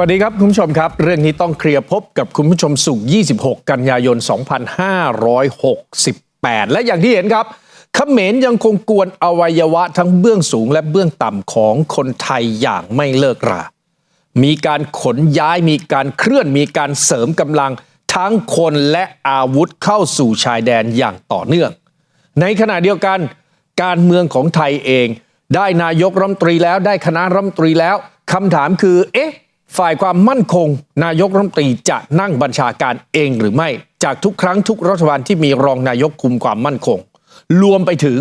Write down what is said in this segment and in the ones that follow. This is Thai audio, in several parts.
วัสดีครับ คุณผู้ชมครับ เรื่องนี้ต้องเคลียร์พบกับคุณผู้ชมสุข 26 กันยายน 2568 และอย่างที่เห็นครับเขมรยังคงกวนอวัยวะทั้งเบื้องสูงและเบื้องต่ำของคนไทยอย่างไม่เลิกรา มีการขนย้ายมีการเคลื่อนมีการเสริมกำลังทั้งคนและอาวุธเข้าสู่ชายแดนอย่างต่อเนื่อง ในขณะเดียวกัน การเมืองของไทยเอง ได้นายกรัฐมนตรีแล้วได้คณะรัฐมนตรีแล้วคำถามคือ เอ๊ะ ฝ่ายความมั่นคง นายกรัฐมนตรีจะนั่งบัญชาการเองหรือไม่ จากทุกครั้งทุกรัฐบาลที่มีรองนายกคุมความมั่นคง รวมไปถึง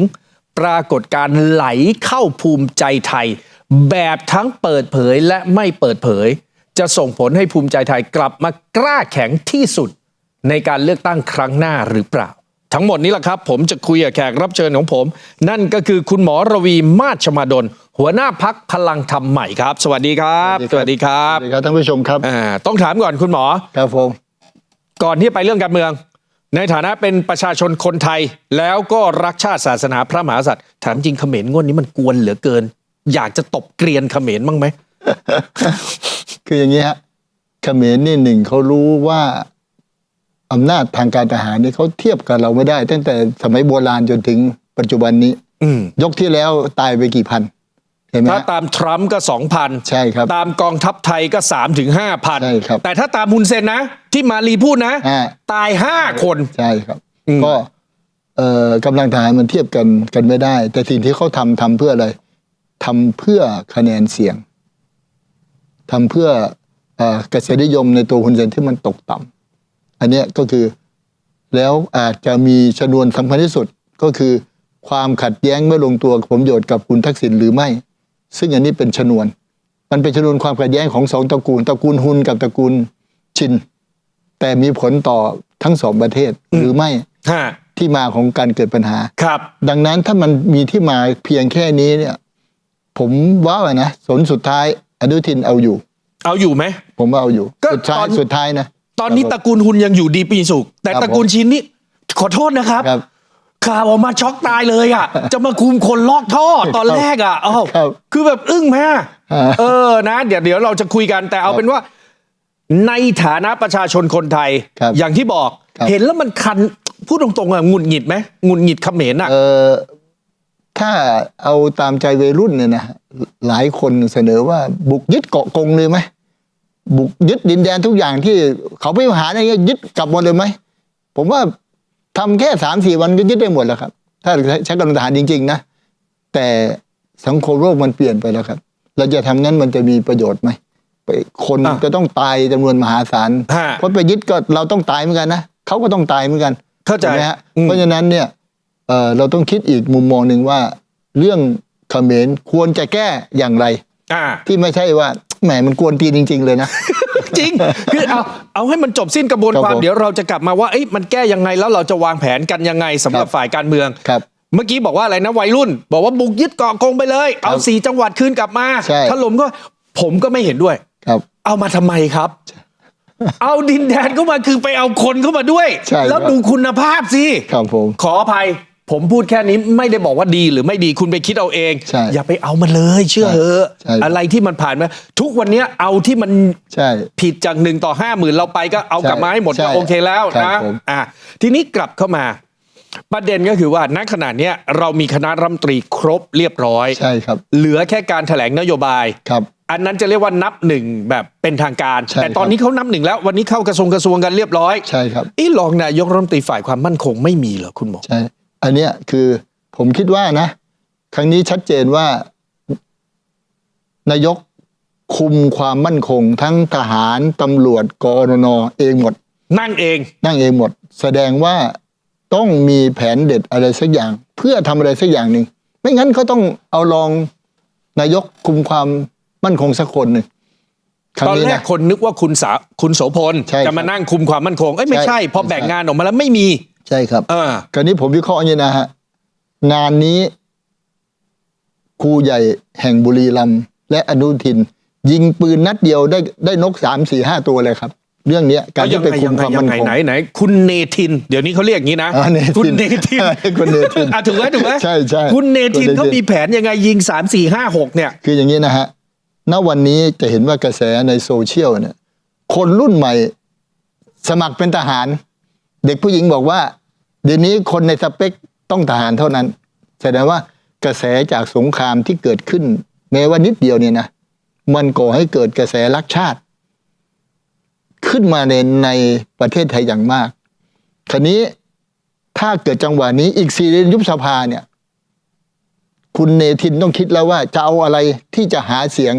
ปรากฏการไหลเข้าภูมิใจไทย แบบทั้งเปิดเผยและไม่เปิดเผย จะส่งผลให้ภูมิใจไทยกลับมากล้าแข็งที่สุดในการเลือกตั้งครั้งหน้าหรือเปล่า ทั้งหมดนี้แหละครับ ผมจะคุยกับแขกรับเชิญของผม นั่นก็คือคุณหมอระวีมาชมาดล หัวหน้าพักพลังธรรมใหม่ครับ สวัสดีครับ สวัสดีครับสวัสดีครับท่านผู้ชมครับอ่าต้องถามก่อนคุณหมอ ครับผมก่อนที่ไปเรื่องการเมือง ในฐานะเป็นประชาชนคนไทย แล้วก็รักชาติศาสนาพระมหากษัตริย์ถามจริงเขมรงวดนี้มันกวนเหลือเกิน อยากจะตบเกรียนเขมรบ้างไหมคืออย่างนี้ฮะเขมรนี่หนึ่งเขารู้ว่า อำนาจทางการทหารนี่เขาเทียบกับเราไม่ได้ ตั้งแต่สมัยโบราณจนถึงปัจจุบันนี้ อืมยกที่แล้วตายไปกี่พันเห็นไหมถ้าฮะ ตามทรัมป์ก็สองพันใช่ครับตามกองทัพไทยก็3ามถึงห้าพันใช่ครับ แต่ถ้าตามฮุนเซนนะ ที่มาลีพูดนะ อ่าตายห้าคน ใช่ครับ อืม ก็เอ่อกำลังทหารมันเทียบกันกันไม่ได้ แต่สิ่งที่เขาทำทำเพื่ออะไรทำเพื่อคะแนนเสียงทำเพื่อเอ่อกระแสนิยมในตัวคุณเซนที่มันตกต่ำ อันเนี้ยก็คือ แล้วอาจจะมีชนวนสำคัญที่สุดก็คือ ความขัดแย้งไม่ลงตัวผลประโยชน์กับคุณทักษิณหรือไม่ ซึ่งอันนี้เป็นชนวน มันเป็นชนวนความขัดแย้งของสองตระกูลตระกูลฮุนกับตระกูลชิน แต่มีผลต่อทั้งสองประเทศหรือไม่ฮะที่มาของการเกิดปัญหาครับ ดังนั้นถ้ามันมีที่มาเพียงแค่นี้เนี่ย ผมว่าอะนะผลสุดท้ายอนุทินเอาอยู่ เอาอยู่ไหมผมว่าเอาอยู่ ก็สุดท้ายตอนสุดท้ายนะ ตอนนี้ตระกูลฮุนยังอยู่ดีปีสุข แต่ครับตระกูลชินนี่ขอโทษนะครับครับข่าวออกมาช็อกตายเลยอะ จะมาคุมคนลอกท่อตอนแรกอะอ้าวครับคือแบบอึ้งแม่อ่าเออนะ เดี๋ยวเดี๋ยวเราจะคุยกันแต่เอาเป็นว่า ในฐานะประชาชนคนไทยครับอย่างที่บอกครับเห็นแล้วมันคันพูดตรงๆอะหงุดหงิดไหมหงุดหงิดเขมรอะเออถ้าเอาตามใจวัยรุ่นเนี่ยนะหลายคนเสนอว่าบุกยึดเกาะกงเลยไหม บุกยึดดินแดนทุกอย่างที่เขาไม่หาอะไรเงี้ยยึดกลับหมดเลยไหมผมว่าทำแค่สามสี่วันก็ยึดได้หมดแล้วครับ ถ้าใช้กำลังทหารจริง ๆ นะ แต่สังคมโลกมันเปลี่ยนไปแล้วครับ เราจะทำงั้นมันจะมีประโยชน์ไหมไปคนอะจะต้องตายจำนวนมหาศาลฮะเพราะไปยึดก็เราต้องตายเหมือนกันนะเขาก็ต้องตายเหมือนกัน เข้าใจถูกไหมฮะอืมเพราะฉะนั้นเนี่ยเอ่อเราต้องคิดอีกมุมมองหนึ่งว่า เรื่องเขมรควรจะแก้อย่างไรอ่าที่ไม่ใช่ว่า แหมมันกวนตีนจริง ๆ เลยนะ จริง คือเอาเอาให้มันจบสิ้นกระบวนครับความผมเดี๋ยวเราจะกลับมาว่าเอ้ยมันแก้ยังไงแล้วเราจะวางแผนกันยังไงสำหรับครับฝ่ายการเมืองครับเมื่อกี้บอกว่าอะไรนะวัยรุ่น บอกว่าบุกยึดเกาะกงไปเลย เอาสี่จังหวัดคืนกลับมาใช่ถล่มก็ผมก็ไม่เห็นด้วยครับ เอามาทำไมครับ เอาดินแดนเข้ามาคือไปเอาคนเข้ามาด้วยใช่แล้วครับดูคุณภาพสิครับผมขออภัย ผมพูดแค่นี้ไม่ได้บอกว่าดีหรือไม่ดีคุณไปคิดเอาเอง ใช่อย่าไปเอามันเลย เชื่อใช่เถอะใช่ อะไรที่มันผ่านมาทุกวันเนี้ยเอาที่มันใช่ ผิดจากหนึ่งต่อห้าหมื่นเราไปก็เอาใช่กลับมาให้หมดใช่ก็โอเคแล้วครันะบผม อะทีนี้กลับเข้ามา ประเด็นก็คือว่าณขณะเนี้ยเรามีคณะรัฐมนตรีครบเรียบร้อย ใช่ครับเหลือแค่การแถลงนโยบาย ครับ อันนั้นจะเรียกว่านับหนึ่งแบบเป็นทางการ ใช่แต่ตอนครับนี้เขานับหนึ่งแล้ววันนี้เข้ากระทรวงกระทรวงกันเรียบร้อยใช่ครับ อีรองนายกรัฐมนตรีฝ่ายความมั่นคงไม่มีเหรอคุณหมอ ใช่ อันเนี้ยคือผมคิดว่านะ ครั้งนี้ชัดเจนว่า นายกคุมความมั่นคง ทั้งทหารตำรวจกรนเองหมด นั่งเอง นั่งเองหมด แสดงว่าต้องมีแผนเด็ดอะไรสักอย่าง เพื่อทำอะไรสักอย่างหนึ่งไม่งั้นเขาต้องเอารองนายกคุมความมั่นคงสักคนหนึ่งครั้งตอนนี้แรกนะคนนึกว่าคุณสาคุณโสพลใช่ครับจะมานั่งคุมความมั่นคงเอ้ยไม่ใช่ใช่พอแบ่งใช่งานออกมาแล้วไม่มี ใช่ครับเออคราวนี้ผมวิเคราะห์อย่างนี้นะฮะงานนี้ครูใหญ่แห่งบุรีรัมย์และอนุทิน ยิงปืนนัดเดียวได้ได้นกสามสี่ห้าตัวเลยครับ เรื่องเนี้ยการที่ไปคุมความมั่นคงไหนไหนคุณเนทิน เดี๋ยวนี้เขาเรียกอย่างนี้นะอ่าเนทินคุณเนทินคุณเนทินอะถูกไหมถูกไหมใช่ใช่คุณเนทินคุณเนทินเขามีแผนยังไงยิงสามสี่ห้าหกเนี่ย คืออย่างนี้นะฮะณวันนี้จะเห็นว่ากระแสในโซเชียลเนี่ย คนรุ่นใหม่ สมัครเป็นทหาร เด็กผู้หญิงบอกว่า เดี๋ยวนี้คนในสเปคต้องทหารเท่านั้น แสดงว่ากระแสจากสงครามที่เกิดขึ้น แม้ว่านิดเดียวเนี่ยนะมันก่อให้เกิดกระแสรักชาติ ขึ้นมาในในประเทศไทยอย่างมากคราวนี้ถ้าเกิดจังหวะนี้อีกสี่เดือนยุบสภาเนี่ย คุณเนทินต้องคิดแล้วว่าจะเอาอะไรที่จะหาเสียง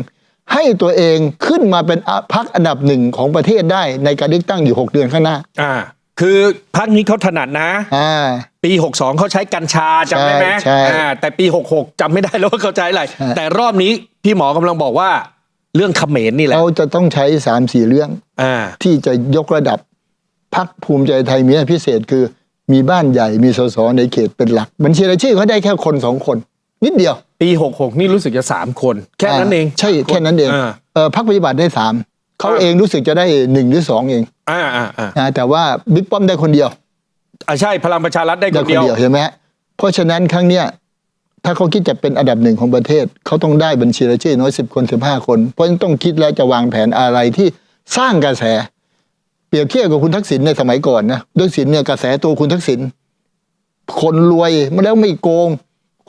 ให้ตัวเองขึ้นมาเป็นพักอันดับหนึ่งของประเทศได้ในการเลือกตั้งอยู่6เดือนข้างหน้า อ่า คือพักนี้เขาถนัดนะ อ่า ปี 62 เขาใช้กัญชาจำได้ไหมใช่ใช่ อ่าแต่ปี 66จำไม่ได้แล้วว่าเขาใช้อะไรใช่แต่รอบนี้พี่หมอกำลังบอกว่าเรื่องเขมรนี่แหละเขาจะต้องใช้สามสี่เรื่อง อ่า ที่จะยกระดับพักภูมิใจไทยมีให้พิเศษคือ มีบ้านใหญ่มีสสในเขตเป็นหลัก บัญชีรายชื่อเขาได้แค่คนสองคน นิดเดียวปี 66 นี่รู้สึกจะ 3 คน แค่นั้นเองาใช่แค่นั้นเองอ่าเออพักปฏิบัติได้สาม เขาอ่าเองรู้สึกจะได้หนึ่งหรือสองเองอ่าอ่าอ่านะแต่ว่าบิ๊กป้อมได้คนเดียวอ่าใช่พลังประชารัฐได้คได้นคนเดียวเดียวเห็นไหมฮะเพราะฉะนั้นครั้งเนี้ยถ้าเขาคิดจะเป็นอันดับหนึ่งของประเทศ เขาต้องได้บัญชีรายชื่อน้อยสิบคนสิบห้าคน เพราะฉะนั้นต้องคิดแล้วจะวางแผนอะไรที่สร้างกระแส เปรียบเทียบกับคุณทักษิณในสมัยก่อนนะทักษิณเนี่ยกระแสตัวคุณทักษิณคนรวยมาแล้วไม่โกง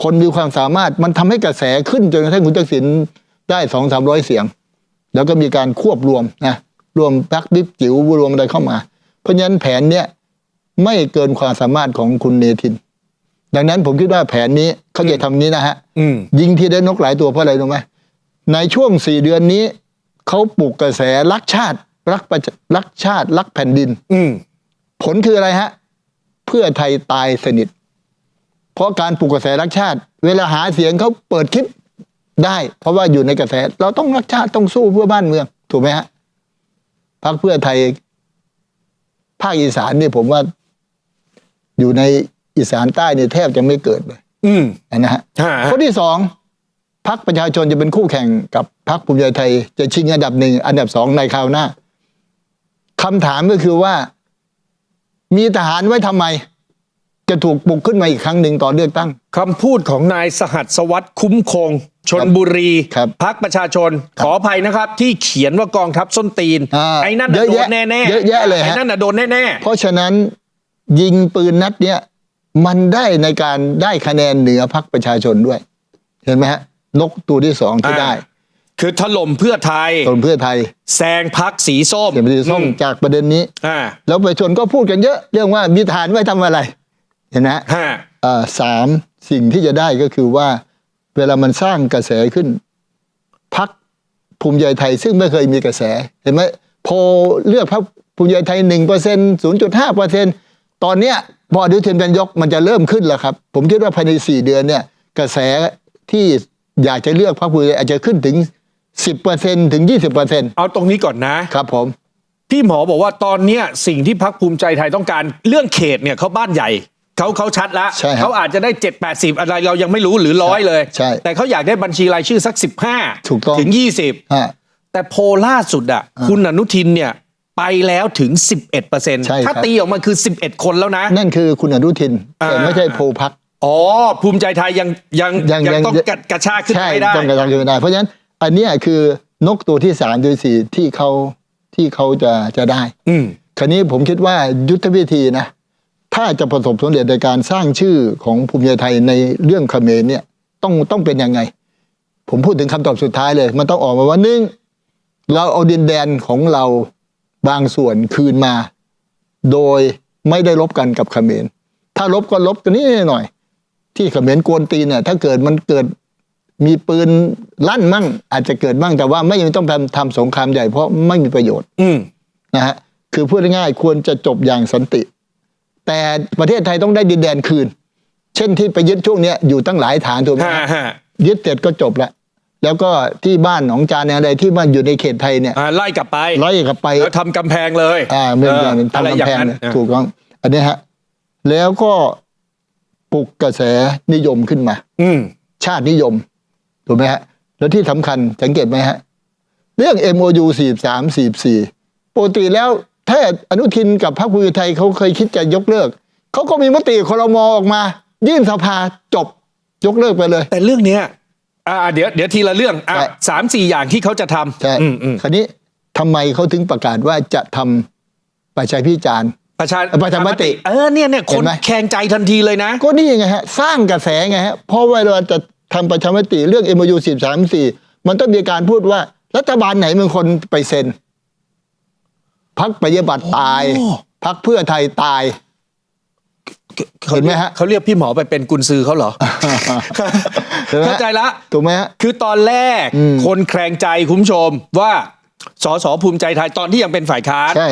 คนมีความสามารถมันทำให้กระแสขึ้นจนกระทั่งคุณทักษิณได้สองสามร้อยเสียง แล้วก็มีการควบรวมนะรวมพักบิ๊กจิ๋วรวมอะไรเข้ามา เพราะฉะนั้นแผนเนี้ยไม่เกินความสามารถของคุณเนทิน ดังนั้นผมคิดว่าแผนนี้เขาจะทำนี้นะฮะอืมยิงทีได้นกหลายตัวเพราะอะไรรู้ไหมในช่วงสี่เดือนนี้เขาปลุกกระแสรักชาติ รักประชรักชาติ รักแผ่นดิน อืมผลคืออะไรฮะ เพื่อไทยตายสนิท เพราะการปลุกกระแสรักชาติ เวลาหาเสียงเขาเปิดคลิป ได้ เพราะว่าอยู่ในกระแส เราต้องรักชาติต้องสู้เพื่อบ้านเมือง ถูกไหมฮะพรรคเพื่อไทย ภาคอีสานเนี่ยผมว่า อยู่ในอีสานใต้เนี่ยแทบจะไม่เกิดเลย อืมนะฮะฮะข้อที่สองพักประชาชนจะเป็นคู่แข่งกับพักภูมิใจไทย จะชิงอันดับหนึ่งอันดับสองในคราวหน้าคำถามก็คือว่า มีทหารไว้ทำไม จะถูกปลุกขึ้นมาอีกครั้งหนึ่งตอนเลือกตั้ง คำพูดของนายสหัสวัตรคุ้มคง ชนบุรีครับพักประชาชน ขออภัยนะครับ ที่เขียนว่ากองทัพส้นตีน อ่าไอ้นั่นเยน่ะอะโดแยะนแน่ๆเยอะแยะเลยฮะ ไอ้นั่นน่ะโดนแน่เพราะฉะนั้นยิงปืนนัดเนี้ยมันได้ในการได้คะแนนเหนือพักประชาชนด้วย เห็นไหมฮะ นกตัวที่สองๆที่ได้อ่าคือถล่มเพื่อไทย ส่วนเพื่อไทยแซงพักสีส้มเสียงประชาส้มอืจากประเด็นนี้ อ่า แล้วประชาชนก็พูดกันเยอะ เรื่องว่ามีทหารไว้ทำอะไร เห็นไหมฮะฮะเอ่อสามสิ่งที่จะได้ก็คือว่า เวลามันสร้างกระแสขึ้นพักภูมิใจไทยซึ่งไม่เคยมีกระแส เห็นไหมโพลเลือกพรรคภูมิใจไทยหนึ่งเปอร์เซ็นศูนย์จุดห้าเปอร์เซ็นตอนเนี้ยพออนุทินเป็นยกมันจะเริ่มขึ้นแล้วครับ ผมคิดว่าภายในสี่เดือนเนี่ย กระแสที่อยากจะเลือกพรรคภูมิใจไทยอาจจะขึ้นถึงสิบเปอร์เซ็นถึงยี่สิบเปอร์เซ็นเอาตรงนี้ก่อนนะครับผมพี่หมอบอกว่าตอนเนี้ยสิ่งที่พักภูมิใจไทยต้องการเรื่องเขตเนี่ยเขาบ้านใหญ่ เขาเขาชัดแล้วใช่ครับเขาอาจจะได้ 7 80 อะไรเรายังไม่รู้หรือร้อยเลย ใช่แต่เขาอยากได้บัญชีรายชื่อสัก 15 ถูกต้อง ถึงฮะ20แต่โพลล่าสุดอะคุณอนุทินเนี่ยไปแล้วถึง 11ใช่ครับ ถ้าตีออกมาคือ 11 คนแล้วนะ นั่นคือคุณอนุทินอ่าแต่ไม่ใช่โพลพัก อ๋อ ภูมิใจไทยยังยังยังยังยังต้องกระกระชากขึ้นใช่ไปได้ ต้องกระทำขึ้นไม่ได้ เพราะฉะนั้นอันเนี้ยคือนกตัวที่สามตัวที่สี่ที่เขาที่เขาจะจะได้อืม คราวนี้ผมคิดว่ายุทธวิธีนะ ถ้าจะประสบสำเร็จในการสร้างชื่อของภูมิใจไทยในเรื่องเขมรเนี่ยต้องต้องเป็นยังไง ผมพูดถึงคำตอบสุดท้ายเลย มันต้องออกมาว่าหนึ่งเราเอาดินแดนของเราบางส่วนคืนมา โดยไม่ได้ลบกันกับเขมร ถ้าลบก็ลบกันนิดหน่อย ที่เขมรกวนตีนเนี่ยถ้าเกิดมันเกิดมีปืนลั่นมั่ง อาจจะเกิดมั่งแต่ว่าไม่ต้องทำทำสงครามใหญ่เพราะไม่มีประโยชน์อืมนะฮะคือพูดง่ายๆควรจะจบอย่างสันติ แต่ประเทศไทยต้องได้ดินแดนคืน เช่นที่ไปยึดช่วงเนี้ยอยู่ตั้งหลายฐานถูกไหมฮะฮะฮะยึดเสร็จก็จบละแล้วก็ที่บ้านหนองจานอะไรที่มันอยู่ในเขตไทยเนี่ยอ่าไล่กลับไปไล่กลับไปแล้วทำกำแพงเลยอ่าเมืองอย่างเอออะไรทำอย่ากำแพงงนั้นเนี่ยอะถูกต้องอันเนี้ยฮะแล้วก็ปลุกกระแสนิยมขึ้นมา อืม ชาตินิยม ถูกไหมฮะ แล้วที่สำคัญสังเกตไหมฮะ เรื่อง MOU 43 44ปกติแล้ว ถ้าอนุทินกับพรรคภูมิใจไทยเขาเคยคิดจะยกเลิกเขาก็มีมติครมออกมา ยื่นสภาจบยกเลิกไปเลย แต่เรื่องเนี้ยอ่าเดี๋ยวเดี๋ยวทีละเรื่องอะใช่ สามสี่อย่างที่เขาจะทำใช่อืมอืมคราวนี้ทำไมเขาถึงประกาศว่าจะทำประชาพิจารณ์ ประชาประชามติเออเนี่ยเนี่ยคเห็นนไหม แข่งใจทันทีเลยนะ ก็นี่ไงฮะ สร้างกระแสไงฮะ เพราะเวลาจะทำประชามติเรื่อง MOU 10 3 4 มันต้องมีการพูดว่า รัฐบาลไหนเป็นคนไปเซ็น พักประชาธิปัตย์ตายโอ้พักเพื่อไทยตายเห็นไหมฮะเขาเรียกพี่หมอไปเป็นกุญซือเขาเหรอเห็นไหมเข้าใจละถูกไหมฮะคือตอนแรกอืมคนแครงใจคุณผู้ชมว่าสสภูมิใจไทยตอนที่ยังเป็นฝ่ายค้านใช่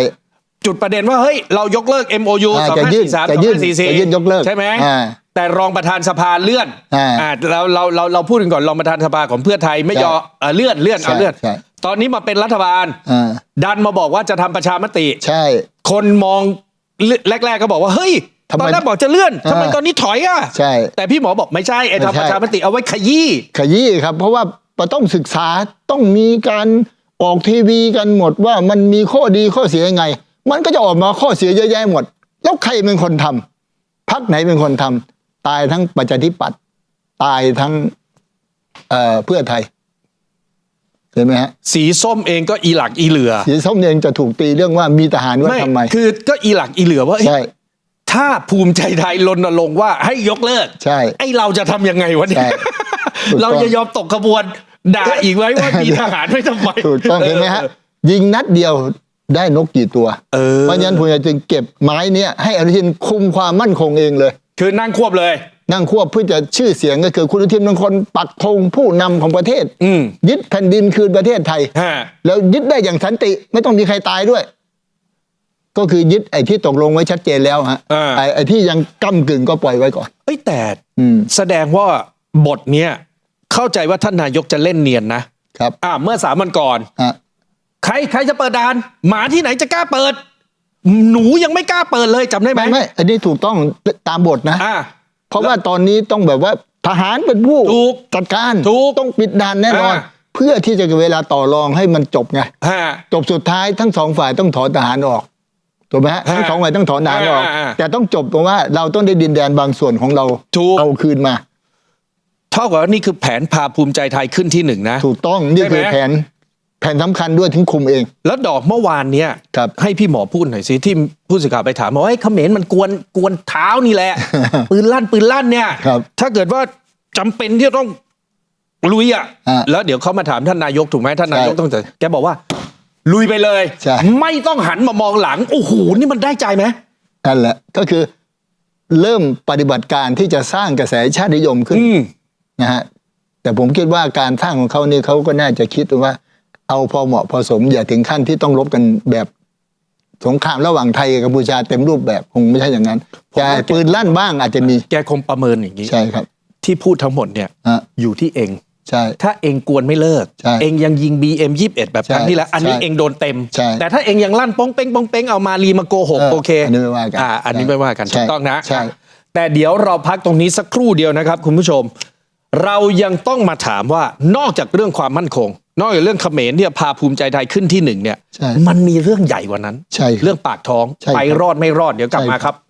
จุดประเด็นว่าเฮ้ยเรายกเลิก MOU อ่าสองจะห้ายื่นสี่สามสจะองยื่นห้าสี่สี่จะยื่นยกเลิกใช่ไหมอ่าแต่รองประธานสภาเลื่อนอ่าอ่าเราเราเราเราพูดกันก่อนรองประธานสภาของเพื่อไทยไม่ใช่ยอมเอ่อเลื่อนเลื่อนเอาใช่เลื่อนใช่ ตอนนี้มาเป็นรัฐบาล อ่าดันมาบอกว่าจะทำประชามติ ใช่ คนมองแรก ๆ ก็บอกว่า เฮ้ย ทำไมตอนแรกบอกจะเลื่อนทำไมอ่า ตอนนี้ถอยอะ ใช่ แต่พี่หมอบอกไม่ใช่ไอ้ไม่ใช่ ทำประชามติเอาไว้ขยี้ ขยี้ครับ เพราะว่าต้องศึกษาต้องมีการออกทีวีกันหมดว่ามันมีข้อดีข้อเสียยังไง มันก็จะออกมาข้อเสียเยอะแยะหมด แล้วใครเป็นคนทำพักไหนเป็นคนทำตายทั้งประชาธิปัตย์ตายทั้งเอ่อเพื่อไทย เห็นไหมฮะสีส้มเองก็อีหลักอีเหลือ สีส้มเองจะถูกตีเรื่องว่ามีทหารไว้ทำไม คือก็อีหลักอีเหลือว่าเอ๊ะใช่ ถ้าภูมิใจไทยรณรงค์ว่าให้ยกเลิก ใช่ ไอ้เราจะทำยังไงวะเนี่ใช่ยถูกต้องเราจะยอมตกขบวนด่าอีกไว้ว่ามีทหารไม่ทำไมถูกต้องเห็นไหมฮะ ยิงนัดเดียวได้นกกี่ตัวเออเพราะฉะนั้นผมจึงเก็บไม้เนี้ยให้อนุทินคุมความมั่นคงเองเลย คือนั่งควบเลย นั่งควบเพื่อจะชื่อเสียงก็คือคุณอนุทินเป็นคนปักธงผู้นำของประเทศอืมยึดแผ่นดินคืนประเทศไทยฮะแล้วยึดได้อย่างสันติไม่ต้องมีใครตายด้วย ก็คือยึดไอ้ที่ตกลงไว้ชัดเจนแล้วฮะอ่าไอ้ไอ้ที่ยังก้ากึ่งก็ปล่อยไว้ก่อนเอ้ยแต่อืมแสดงว่าบทเนี้ยเข้าใจว่าท่านนายกจะเล่นเนียนนะครับอ่าเมื่อสามวันก่อนฮะใครใครจะเปิดด่าน หมาที่ไหนจะกล้าเปิด หนูยังไม่กล้าเปิดเลยจำได้ไหมไม่ไม่อันนี้ถูกต้องตามบทนะ อ่า เพราะว่าตอนนี้ต้องแบบว่าทหารเป็นผู้ถูกจัดการถูกต้องปิดด่านแน่นอน อ่า เพื่อที่จะเวลาต่อรองให้มันจบไง ฮะ จบสุดท้ายทั้งสองฝ่ายต้องถอนทหารออกถูกไหมฮะฮะทั้งสองฝ่ายต้องถอนทหารออก อ่าอ่าแต่ต้องจบตรงว่าเราต้องได้ดินแดนบางส่วนของเราถูก เอาคืนมา เท่ากับว่านี่คือแผนพาภูมิใจไทยขึ้นที่หนึ่งนะ ถูกต้องนี่ใช่ไหมคือแผนแผนสำคัญด้วยถึงคุมเอง แล้วดอกเมื่อวานเนี้ยครับให้พี่หมอพูดหน่อยสิที่ผู้สื่อข่าวไปถามบอกว่าไอ้ยเขมรมันกวนกวนเท้านี่แหละ ปืนลั่นปืนลั่นเนี่ยครับถ้าเกิดว่าจำเป็นที่จะต้องลุยอะอ่าแล้วเดี๋ยวเขามาถามท่านนายกถูกไหมท่านนายกใช่ต้องจะแกบอกว่า ลุยไปเลยใช่ไม่ต้องหันมามองหลังโอ้โหนี่มันได้ใจไหมนั่นแหละก็คือเริ่มปฏิบัติการที่จะสร้างกระแสชาตินิยมขึ้นอืมนะฮะแต่ผมคิดว่าการสร้างของเขานี่เขาก็น่าจะคิดว่า เอาพอเหมาะพอสมอย่าถึงขั้นที่ต้องรบกันแบบสงครามระหว่างไทยกับกัมพูชาเต็มรูปแบบคงไม่ใช่อย่างนั้นผมว่าแต่ปืนลั่นบ้างอาจจะมีแกคงประเมินอย่างนี้ใช่ครับ ที่พูดทั้งหมดเนี่ยฮะอยู่ที่เองใช่ถ้าเองกวนไม่เลิกใช่เองยังยิง BM 21แบบครั้งใช่ที่แล้วอันนี้ใช่เองโดนเต็มใช่แต่ถ้าเองยังลั่นป้องเป้งป้องเป้งเอามารีมาโกหกเออโอเคอันนี้ไม่ว่ากันอ่าอันนี้ใช่ไม่ว่ากันใช่ถูกต้องนะใช่แต่เดี๋ยวเราพักตรงนี้สักครู่เดียวนะครับ คุณผู้ชม เรายังต้องมาถามว่านอกจากเรื่องความมั่นคง นอกจากเรื่องเขมรที่พาภูมิใจไทยขึ้นที่หนึ่งเนี่ย ใช่ มันมีเรื่องใหญ่กว่านั้น ใช่ครับเรื่องปากท้องใช่ครับ ไปรอดไม่รอดเดี๋ยวกลับใช่มาคครับรับ